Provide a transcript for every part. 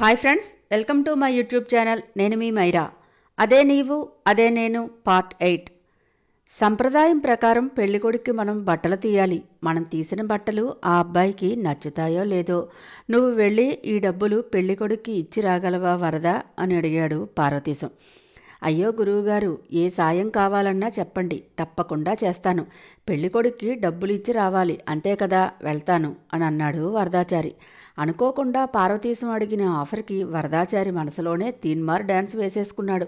Hi friends welcome to my YouTube channel. నేను మీ మైరా. అదే నీవు అదే నేను పార్ట్ ఎయిట్. సంప్రదాయం ప్రకారం పెళ్ళికొడుక్కి మనం బట్టలు తీయాలి. మనం తీసిన బట్టలు ఆ అబ్బాయికి నచ్చుతాయో లేదో నువ్వు వెళ్ళి ఈ డబ్బులు పెళ్ళికొడుక్కి ఇచ్చి రాగలవా వరదా అని అడిగాడు పార్వతీశం. అయ్యో గురువుగారు ఏ సాయం కావాలన్నా చెప్పండి తప్పకుండా చేస్తాను. పెళ్ళికొడుక్కి డబ్బులు ఇచ్చి రావాలి అంతే కదా వెళ్తాను అని అన్నాడు వరదాచారి. అనుకోకుండా పార్వతీశం అడిగిన ఆఫర్కి వరదాచారి మనసులోనే తీన్మార్ డ్యాన్స్ వేసేసుకున్నాడు.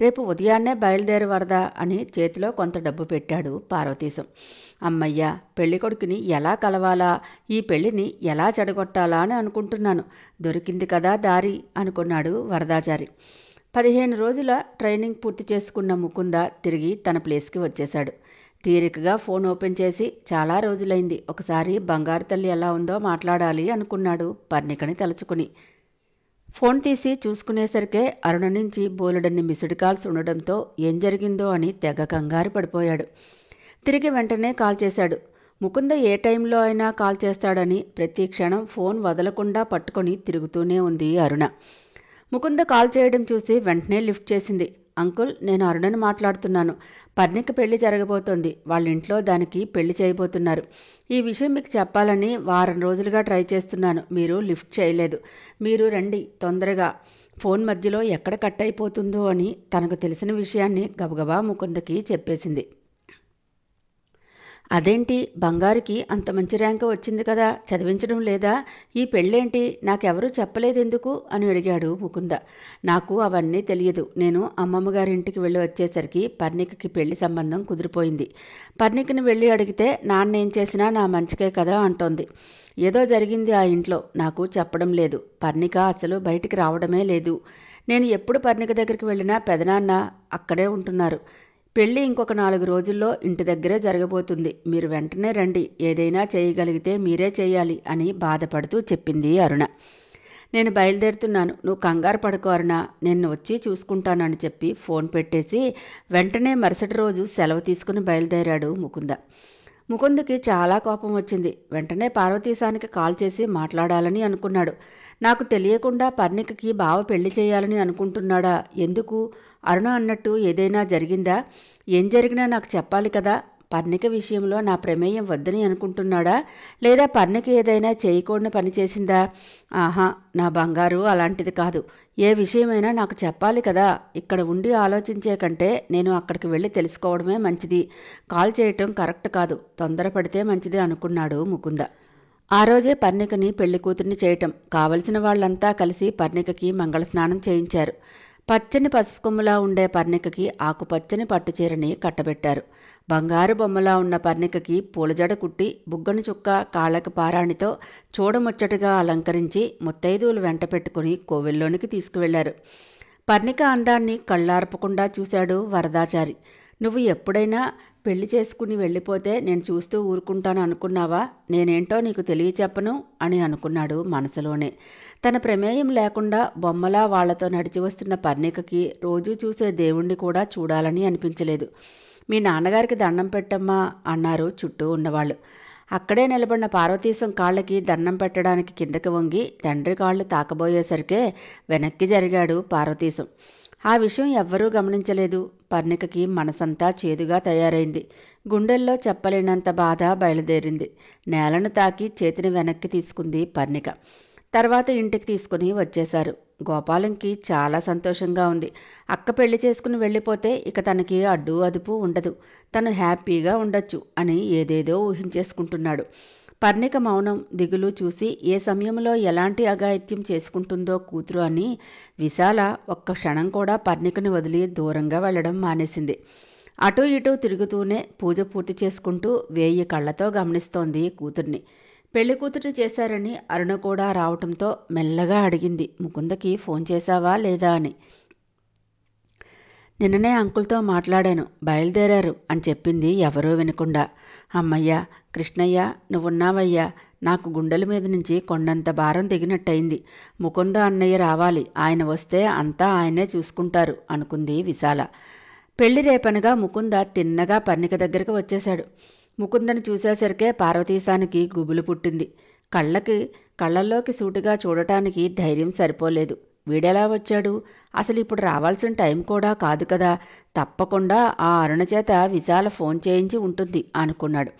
రేపు ఉదయాన్నే బయలుదేరి వరదా అని చేతిలో కొంత డబ్బు పెట్టాడు పార్వతీశం. అమ్మయ్య పెళ్ళికొడుకుని ఎలా కలవాలా? ఈ పెళ్ళిని ఎలా చెడగొట్టాలా అని అనుకుంటున్నాను. దొరికింది కదా దారి అనుకున్నాడు వరదాచారి. పదిహేను రోజుల ట్రైనింగ్ పూర్తి చేసుకున్న ముకుంద తిరిగి తన ప్లేస్కి వచ్చేశాడు. తీరికగా ఫోన్ ఓపెన్ చేసి చాలా రోజులైంది ఒకసారి బంగారు తల్లి ఎలా ఉందో మాట్లాడాలి అనుకున్నాడు పర్ణికని తలుచుకుని. ఫోన్ తీసి చూసుకునేసరికే అరుణ నుంచి బోలెడన్ని మిస్డ్ కాల్స్ ఉండడంతో ఏం జరిగిందో అని తెగ కంగారు పడిపోయాడు. తిరిగి వెంటనే కాల్ చేశాడు. ముకుంద ఏ టైంలో అయినా కాల్ చేస్తాడని ప్రతి క్షణం ఫోన్ వదలకుండా పట్టుకొని తిరుగుతూనే ఉంది అరుణ. ముకుంద కాల్ చేయడం చూసి వెంటనే లిఫ్ట్ చేసింది. అంకుల్ నేను అరుణని మాట్లాడుతున్నాను. పర్ణికి పెళ్ళి జరగబోతోంది. వాళ్ళ ఇంట్లో దానికి పెళ్ళి చేయబోతున్నారు. ఈ విషయం మీకు చెప్పాలని వారం రోజులుగా ట్రై చేస్తున్నాను. మీరు లిఫ్ట్ చేయలేదు. మీరు రండి తొందరగా. ఫోన్ మధ్యలో ఎక్కడ కట్ అయిపోతుందో అని తనకు తెలిసిన విషయాన్ని గబగబా ముకుందకి చెప్పేసింది. అదేంటి? బంగారుకి అంత మంచి ర్యాంక్ వచ్చింది కదా చదివించడం లేదా? ఈ పెళ్ళేంటి? నాకెవరూ చెప్పలేదెందుకు? అని అడిగాడు ముకుంద. నాకు అవన్నీ తెలియదు. నేను అమ్మమ్మ గారింటికి వెళ్ళి వచ్చేసరికి పర్ణికకి పెళ్ళి సంబంధం కుదిరిపోయింది. పర్ణికని వెళ్ళి అడిగితే నాన్న ఏం చేసినా నా మంచికే కదా అంటోంది. ఏదో జరిగింది ఆ ఇంట్లో. నాకు చెప్పడం లేదు. పర్ణిక అసలు బయటికి రావడమే లేదు. నేను ఎప్పుడు పర్ణిక దగ్గరికి వెళ్ళినా పెదనాన్న అక్కడే ఉంటున్నారు. పెళ్ళి ఇంకొక నాలుగు రోజుల్లో ఇంటి దగ్గరే జరగబోతుంది. మీరు వెంటనే రండి. ఏదైనా చేయగలిగితే మీరే చేయాలి అని బాధపడుతూ చెప్పింది అరుణ. నేను బయలుదేరుతున్నాను. నువ్వు కంగారు పడుకో అరుణ. నేను వచ్చి చూసుకుంటానని చెప్పి ఫోన్ పెట్టేసి వెంటనే మరుసటి రోజు సెలవు తీసుకుని బయలుదేరాడు ముకుంద. ముకుందకి చాలా కోపం వచ్చింది. వెంటనే పార్వతీశానికి కాల్ చేసి మాట్లాడాలని అనుకున్నాడు. నాకు తెలియకుండా పర్ణికకి బావ పెళ్ళి చేయాలని అనుకుంటున్నాడా? ఎందుకు? అరుణ అన్నట్టు ఏదైనా జరిగిందా? ఏం జరిగినా నాకు చెప్పాలి కదా? పర్ణిక విషయంలో నా ప్రమేయం వద్దని అనుకుంటున్నాడా? లేదా పర్ణిక ఏదైనా చేయకూడని పని చేసిందా? ఆహా నా బంగారు అలాంటిది కాదు. ఏ విషయమైనా నాకు చెప్పాలి కదా? ఇక్కడ ఉండి ఆలోచించే కంటే నేను అక్కడికి వెళ్ళి తెలుసుకోవడమే మంచిది. కాల్ చేయటం కరెక్ట్ కాదు. తొందరపడితే మంచిది అనుకున్నాడు ముకుంద. ఆ రోజే పర్ణికని పెళ్ళి కూతుర్ని చేయటం. కావలసిన వాళ్ళంతా కలిసి పర్ణికకి మంగళ స్నానం చేయించారు. పచ్చని పసుపుకొమ్మలా ఉండే పర్ణికకి ఆకుపచ్చని పట్టుచీరని కట్టబెట్టారు. బంగారు బొమ్మలా ఉన్న పర్ణికకి పూలజడ కుట్టి బుగ్గను చుక్క కాళ్ళకి పారాణితో చూడముచ్చటగా అలంకరించి ముత్తైదువులు వెంట పెట్టుకుని కోవెల్లోనికి తీసుకువెళ్ళారు. పర్ణిక అందాన్ని కళ్ళార్పకుండా చూశాడు వరదాచారి. నువ్వు ఎప్పుడైనా పెళ్ళి చేసుకుని వెళ్ళిపోతే నేను చూస్తూ ఊరుకుంటాను అనుకున్నావా? నేనేంటో నీకు తెలియచెప్పను అని అనుకున్నాడు మనసులోనే. తన ప్రమేయం లేకుండా బొమ్మలా వాళ్ళతో నడిచి వస్తున్న పర్ణికకి రోజూ చూసే దేవుణ్ణి కూడా చూడాలని అనిపించలేదు. మీ నాన్నగారికి దండం పెట్టమ్మా అన్నారు చుట్టూ ఉన్నవాళ్ళు అక్కడే నిలబడిన పార్వతీశం కాళ్ళకి దండం పెట్టడానికి కిందకి వంగి తండ్రి కాళ్ళు తాకబోయేసరికే వెనక్కి జరిగాడు పార్వతీశం. ఆ విషయం ఎవ్వరూ గమనించలేదు. పర్ణికకి మనసంతా చేదుగా తయారైంది. గుండెల్లో చెప్పలేనంత బాధ బయలుదేరింది. నేలను తాకి చేతిని వెనక్కి తీసుకుంది పర్ణిక. తర్వాత ఇంటికి తీసుకుని వచ్చేశారు. గోపాలంకి చాలా సంతోషంగా ఉంది. అక్క పెళ్ళి చేసుకుని వెళ్ళిపోతే ఇక తనకి అడ్డు అదుపు ఉండదు. తను హ్యాపీగా ఉండొచ్చు అని ఏదేదో ఊహించేసుకుంటున్నాడు. పర్ణిక మౌనం దిగులు చూసి ఏ సమయంలో ఎలాంటి అఘాయిత్యం చేసుకుంటుందో కూతురు అని విశాల ఒక్క క్షణం కూడా పర్ణికని వదిలి దూరంగా వెళ్ళడం మానేసింది. అటూ ఇటూ తిరుగుతూనే పూజ పూర్తి చేసుకుంటూ వేయి కళ్ళతో గమనిస్తోంది కూతుర్ని. పెళ్ళి కూతురు చేశారని అరుణ కూడా రావటంతో మెల్లగా అడిగింది ముకుందకి ఫోన్ చేశావా లేదా? అని. నిన్ననే అంకుల్తో మాట్లాడాను. బయలుదేరారు అని చెప్పింది ఎవరో వినకుండా. అమ్మయ్య కృష్ణయ్య నువ్వున్నావయ్యా. నాకు గుండెల మీద నుంచి కొండంత భారం దిగినట్టయింది ముకుంద అన్నయ్య రావాలి. ఆయన వస్తే అంతా ఆయనే చూసుకుంటారు అనుకుంది విశాల. పెళ్ళి రేపనగా ముకుంద తిన్నగా పర్ణిక దగ్గరకు వచ్చేశాడు. ముకుందని చూసేసరికే పార్వతీశానికి గుబులు పుట్టింది. కళ్ళకి కళ్ళల్లోకి సూటిగా చూడటానికి ధైర్యం సరిపోలేదు. వీడెలా వచ్చాడు? అసలు ఇప్పుడు రావాల్సిన టైం కూడా కాదు కదా. తప్పకుండా ఆ అరుణ చేత విశాల ఫోన్ చేయించి ఉంటుంది అనుకున్నాడు.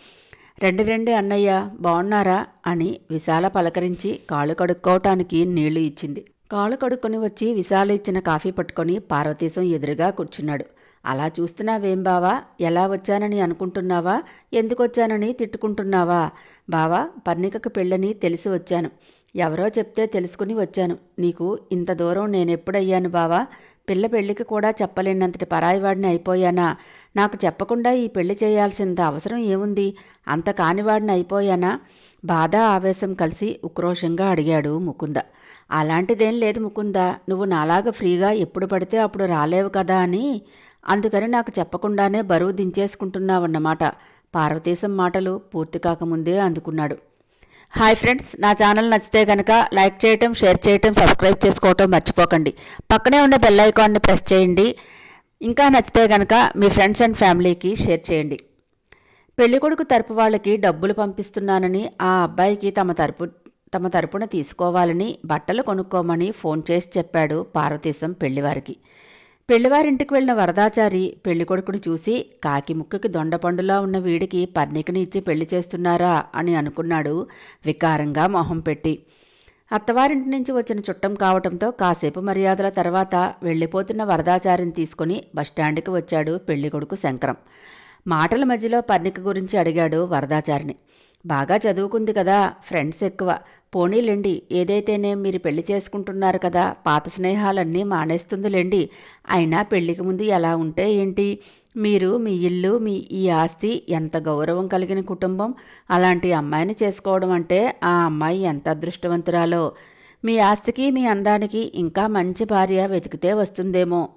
రెండు రెండు అన్నయ్య బాగున్నారా అని విశాల పలకరించి కాళ్ళు కడుక్కోవటానికి నీళ్ళు ఇచ్చింది. కాళ్ళు కడుక్కొని వచ్చి విశాల ఇచ్చిన కాఫీ పట్టుకొని పార్వతీశం ఎదురుగా కూర్చున్నాడు. అలా చూస్తున్నావేం బావా? ఎలా వచ్చానని అనుకుంటున్నావా? ఎందుకు వచ్చానని తిట్టుకుంటున్నావా? బావా పర్ణికకు పెళ్ళని తెలిసి వచ్చాను. ఎవరో చెప్తే తెలుసుకుని వచ్చాను. నీకు ఇంత దూరం నేనెప్పుడయ్యాను బావా? పిల్ల పెళ్ళికి కూడా చెప్పలేనంతటి పరాయివాడిని అయిపోయానా? నాకు చెప్పకుండా ఈ పెళ్ళి చేయాల్సినంత అవసరం ఏముంది? అంత కానివాడిని అయిపోయానా? బాధ ఆవేశం కలిసి ఉక్రోషంగా అడిగాడు ముకుంద. అలాంటిదేం లేదు ముకుంద. నువ్వు నాలాగా ఫ్రీగా ఎప్పుడు పడితే అప్పుడు రాలేవు కదా అని? అందుకని నాకు చెప్పకుండానే బరువు దించేసుకుంటున్నావన్నమాట. పార్వతీశం మాటలు పూర్తి కాకముందే అందుకున్నాడు. హాయ్ ఫ్రెండ్స్ నా ఛానల్ నచ్చితే కనుక లైక్ చేయటం షేర్ చేయటం సబ్స్క్రైబ్ చేసుకోవటం మర్చిపోకండి. పక్కనే ఉన్న బెల్ ఐకాన్ని ప్రెస్ చేయండి. ఇంకా నచ్చితే కనుక మీ ఫ్రెండ్స్ అండ్ ఫ్యామిలీకి షేర్ చేయండి. పెళ్ళికొడుకు తరపు వాళ్ళకి డబ్బులు పంపిస్తున్నానని ఆ అబ్బాయికి తమ తరపు తమ తరపున తీసుకోవాలని బట్టలు కొనుక్కోమని ఫోన్ చేసి చెప్పాడు పార్వతీశం పెళ్ళివారికి. పెళ్ళివారింటికి వెళ్ళిన వరదాచారి పెళ్ళికొడుకుని చూసి కాకి ముక్కుకి దొండపండులా ఉన్న వీడికి పర్ణికని ఇచ్చి పెళ్ళి చేస్తున్నారా? అని అనుకున్నాడు వికారంగా మొహం పెట్టి. అత్తవారింటి నుంచి వచ్చిన చుట్టం కావటంతో కాసేపు మర్యాదల తర్వాత వెళ్ళిపోతున్న వరదాచారిని తీసుకుని బస్టాండ్కి వచ్చాడు పెళ్ళికొడుకు శంకరం. మాటల మధ్యలో పర్ణిక గురించి అడిగాడు వరదాచారిని. బాగా చదువుకుంది కదా ఫ్రెండ్స్ ఎక్కువ. పోనీలేండి ఏదైతేనే మీరు పెళ్ళి చేసుకుంటున్నారు కదా పాత స్నేహాలన్నీ మానేస్తుందిలేండి. అయినా పెళ్ళికి ముందు ఎలా ఉంటే ఏంటి? మీరు మీ ఇల్లు మీ ఈ ఆస్తి ఎంత గౌరవం కలిగిన కుటుంబం? అలాంటి అమ్మాయిని చేసుకోవడం అంటే ఆ అమ్మాయి ఎంత అదృష్టవంతురాలో? మీ ఆస్తికి మీ అందానికి ఇంకా మంచి భార్య వెతికితే వస్తుందేమో.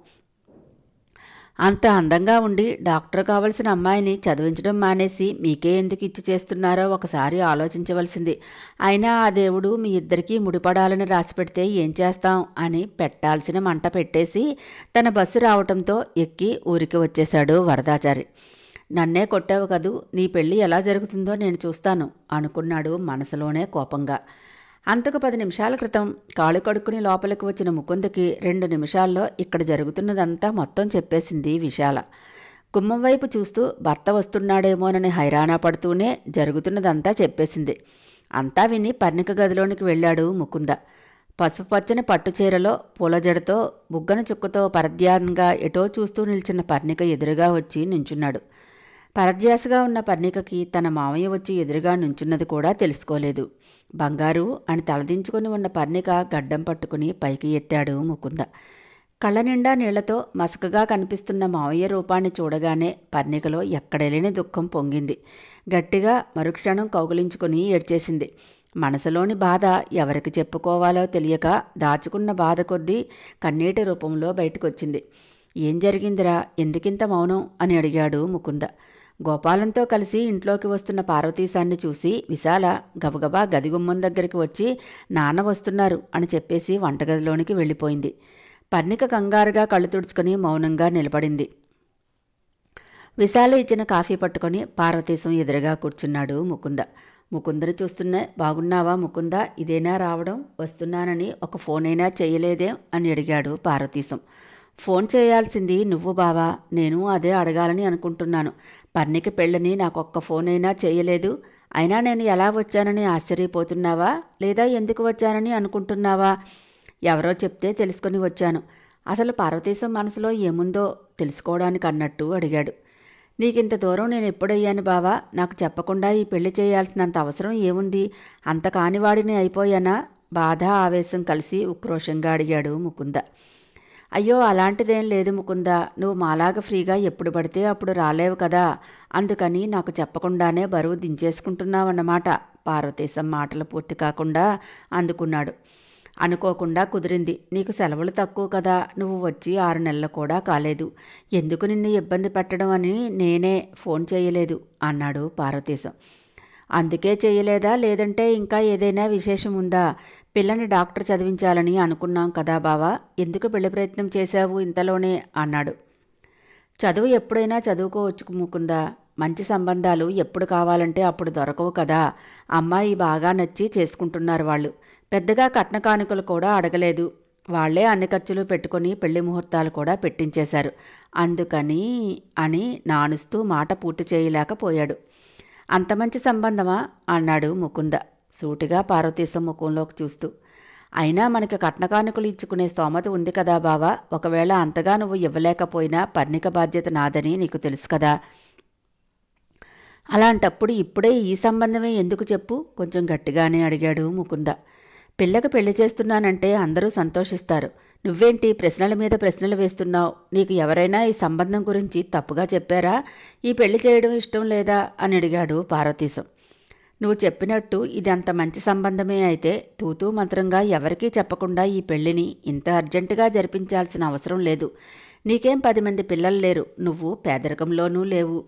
అంత అందంగా ఉండి డాక్టర్ కావలసిన అమ్మాయిని చదివించడం మానేసి మీకే ఎందుకు ఇచ్చి చేస్తున్నారో ఒకసారి ఆలోచించవలసింది. అయినా ఆ దేవుడు మీ ఇద్దరికీ ముడిపడాలని రాసిపెడితే ఏం చేస్తాం అని పెట్టాల్సిన మంట పెట్టేసి తన బస్సు రావటంతో ఎక్కి ఊరికి వచ్చేశాడు వరదాచారి. నన్నే కొట్టావు కదూ నీ పెళ్ళి ఎలా జరుగుతుందో నేను చూస్తాను అనుకున్నాడు మనసులోనే కోపంగా. అంతకు పది నిమిషాల క్రితం కాళ్ళు కడుక్కుని లోపలికి వచ్చిన ముకుందకి రెండు నిమిషాల్లో ఇక్కడ జరుగుతున్నదంతా మొత్తం చెప్పేసింది విశాల. గుమ్మం వైపు చూస్తూ భర్త వస్తున్నాడేమోనని హైరాణ పడుతూనే జరుగుతున్నదంతా చెప్పేసింది. అంతా విని పర్ణిక గదిలోనికి వెళ్ళాడు ముకుంద. పసుపు పచ్చని పట్టుచీరలో పూలజడతో బుగ్గన చుక్కతో పరధ్యానంగా ఎటో చూస్తూ నిలిచిన పర్ణిక ఎదురుగా వచ్చి నించున్నాడు. పరధ్యాసగా ఉన్న పర్ణికకి తన మామయ్య వచ్చి ఎదురుగా నుంచున్నది కూడా తెలుసుకోలేదు. బంగారు అని తలదించుకుని ఉన్న పర్ణిక గడ్డం పట్టుకుని పైకి ఎత్తాడు ముకుంద. కళ్ళ నిండా నీళ్ళతో మసకగా కనిపిస్తున్న మావయ్య రూపాన్ని చూడగానే పర్ణికలో ఎక్కడలేని దుఃఖం పొంగింది. గట్టిగా మరుక్షణం కౌగులించుకుని ఏడ్చేసింది. మనసులోని బాధ ఎవరికి చెప్పుకోవాలో తెలియక దాచుకున్న బాధ కొద్దీ కన్నీటి రూపంలో బయటకొచ్చింది. ఏం జరిగిందిరా? ఎందుకింత మౌనం? అని అడిగాడు ముకుంద. గోపాలంతో కలిసి ఇంట్లోకి వస్తున్న పార్వతీశాన్ని చూసి విశాల గబగబా గదిగుమ్మం దగ్గరికి వచ్చి నాన్న వస్తున్నారు అని చెప్పేసి వంటగదిలోనికి వెళ్ళిపోయింది. పర్ణిక కంగారుగా కళ్ళు తుడుచుకొని మౌనంగా నిలబడింది. విశాల ఇచ్చిన కాఫీ పట్టుకొని పార్వతీశం ఎదురుగా కూర్చున్నాడు ముకుంద. ముకుందరు చూస్తున్నా బాగున్నావా ముకుంద? ఇదేనా రావడం? వస్తున్నానని ఒక ఫోన్ అయినా చేయలేదేం? అని అడిగాడు పార్వతీశం. ఫోన్ చేయాల్సింది నువ్వు బావా. నేను అదే అడగాలని అనుకుంటున్నాను. పర్ణికి పెళ్ళని నాకొక్క ఫోన్ అయినా చేయలేదు. అయినా నేను ఎలా వచ్చానని ఆశ్చర్యపోతున్నావా? లేదా ఎందుకు వచ్చానని అనుకుంటున్నావా? ఎవరో చెప్తే తెలుసుకొని వచ్చాను. అసలు పార్వతీశం మనసులో ఏముందో తెలుసుకోవడానికి అన్నట్టు అడిగాడు. నీకింత దూరం నేను ఎప్పుడయ్యాను బావా? నాకు చెప్పకుండా ఈ పెళ్ళి చేయాల్సినంత అవసరం ఏముంది? అంత కానివాడిని అయిపోయానా? బాధ ఆవేశం కలిసి ఉక్రోషంగా అడిగాడు ముకుంద. అయ్యో అలాంటిదేం లేదు ముకుంద. నువ్వు మాలాగా ఫ్రీగా ఎప్పుడు పడితే అప్పుడు రాలేవు కదా. అందుకని నాకు చెప్పకుండానే బరువు దించేసుకుంటున్నావన్నమాట. పార్వతీశం మాటలు పూర్తి కాకుండా అందుకున్నాడు. అనుకోకుండా కుదిరింది. నీకు సెలవులు తక్కువ కదా. నువ్వు వచ్చి ఆరు నెలలు కూడా కాలేదు. ఎందుకు నిన్ను ఇబ్బంది పెట్టడం అని నేనే ఫోన్ చేయలేదు అన్నాడు పార్వతీశం. అందుకే చేయలేదా? లేదంటే ఇంకా ఏదైనా విశేషం ఉందా? పిల్లని డాక్టర్ చదివించాలని అనుకున్నాం కదా బావా ఎందుకు పెళ్ళి ప్రయత్నం చేశావు ఇంతలోనే అన్నాడు. చదువు ఎప్పుడైనా చదువుకోవచ్చు ముకుందా? మంచి సంబంధాలు ఎప్పుడు కావాలంటే అప్పుడు దొరకవు కదా. అమ్మాయి బాగా నచ్చి చేసుకుంటున్నారు వాళ్ళు. పెద్దగా కట్న కానుకలు కూడా అడగలేదు. వాళ్ళే అన్ని ఖర్చులు పెట్టుకొని పెళ్ళి ముహూర్తాలు కూడా పెట్టించేశారు. అందుకని అని నానుస్తూ మాట పూర్తి చేయలేకపోయాడు. అంత మంచి సంబంధమా? అన్నాడు ముకుంద. సూటిగా పార్వతీశం ముఖంలోకి చూస్తూ అయినా మనకి కట్నకానుకలు ఇచ్చుకునే స్తోమత ఉంది కదా బావా. ఒకవేళ అంతగా నువ్వు ఇవ్వలేకపోయినా పర్ణిక బాధ్యత నాదని నీకు తెలుసు కదా. అలాంటప్పుడు ఇప్పుడే ఈ సంబంధమే ఎందుకు చెప్పు కొంచెం గట్టిగానే అడిగాడు ముకుంద. పిల్లకు పెళ్ళి చేస్తున్నానంటే అందరూ సంతోషిస్తారు. నువ్వేంటి ప్రశ్నల మీద ప్రశ్నలు వేస్తున్నావు? నీకు ఎవరైనా ఈ సంబంధం గురించి తప్పుగా చెప్పారా? ఈ పెళ్ళి చేయడం ఇష్టం లేదా అని అడిగాడు పార్వతీశం. నువ్వు చెప్పినట్టు ఇది అంత మంచి సంబంధమే అయితే తూతూ మంత్రంగా ఎవరికీ చెప్పకుండా ఈ పెళ్ళిని ఇంత అర్జెంటుగా జరిపించాల్సిన అవసరం లేదు. నీకేం పది మంది పిల్లలు లేరు. నువ్వు పేదరికంలోనూ లేవు.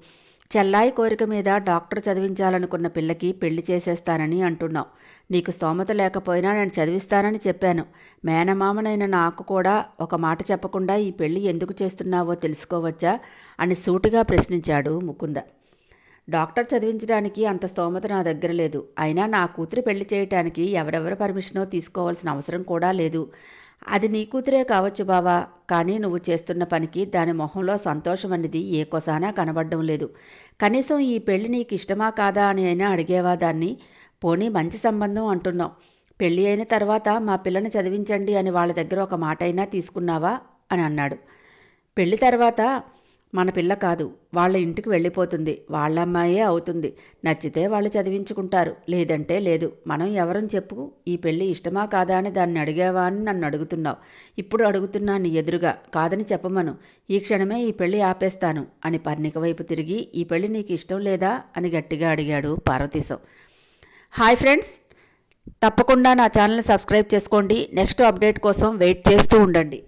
చెల్లాయి కోరిక మీద డాక్టర్ చదివించాలనుకున్న పిల్లకి పెళ్ళి చేసేస్తానని అంటున్నావు. నీకు స్తోమత లేకపోయినా నేను చదివిస్తానని చెప్పాను. మేనమామనైన నాకు కూడా ఒక మాట చెప్పకుండా ఈ పెళ్ళి ఎందుకు చేస్తున్నావో తెలుసుకోవచ్చా అని సూటిగా ప్రశ్నించాడు ముకుంద. డాక్టర్ చదివించడానికి అంత స్తోమత నా దగ్గర లేదు. అయినా నా కూతురు పెళ్ళి చేయటానికి ఎవరెవరి పర్మిషనో తీసుకోవాల్సిన అవసరం కూడా లేదు. అది నీ కూతురే కావచ్చు బావా. కానీ నువ్వు చేస్తున్న పనికి దాని మొహంలో సంతోషం అనేది ఏ కొసానా కనబడడం లేదు. కనీసం ఈ పెళ్ళి నీకు ఇష్టమా కాదా అని అయినా అడిగేవా దాన్ని? పోనీ మంచి సంబంధం అంటున్నాం పెళ్ళి అయిన తర్వాత మా పిల్లని చదివించండి అని వాళ్ళ దగ్గర ఒక మాట అయినా తీసుకున్నావా? అని అన్నాడు. పెళ్ళి తర్వాత మన పిల్ల కాదు వాళ్ళ ఇంటికి వెళ్ళిపోతుంది వాళ్ళ అమ్మాయే అవుతుంది. నచ్చితే వాళ్ళు చదివించుకుంటారు లేదంటే లేదు. మనం ఎవరని చెప్పు ఈ పెళ్ళి ఇష్టమా కాదా అని దాన్ని అడిగావా అని నన్ను అడుగుతున్నావు. ఇప్పుడు అడుగుతున్నాను ఎదురుగా కాదని చెప్పమను. ఈ క్షణమే ఈ పెళ్ళి ఆపేస్తాను అని పర్ణిక వైపు తిరిగి ఈ పెళ్ళి నీకు ఇష్టం లేదా అని గట్టిగా అడిగాడు పార్వతీశం. హాయ్ ఫ్రెండ్స్ తప్పకుండా నా ఛానల్ సబ్స్క్రైబ్ చేసుకోండి. నెక్స్ట్ అప్డేట్ కోసం వెయిట్ చేస్తూ ఉండండి.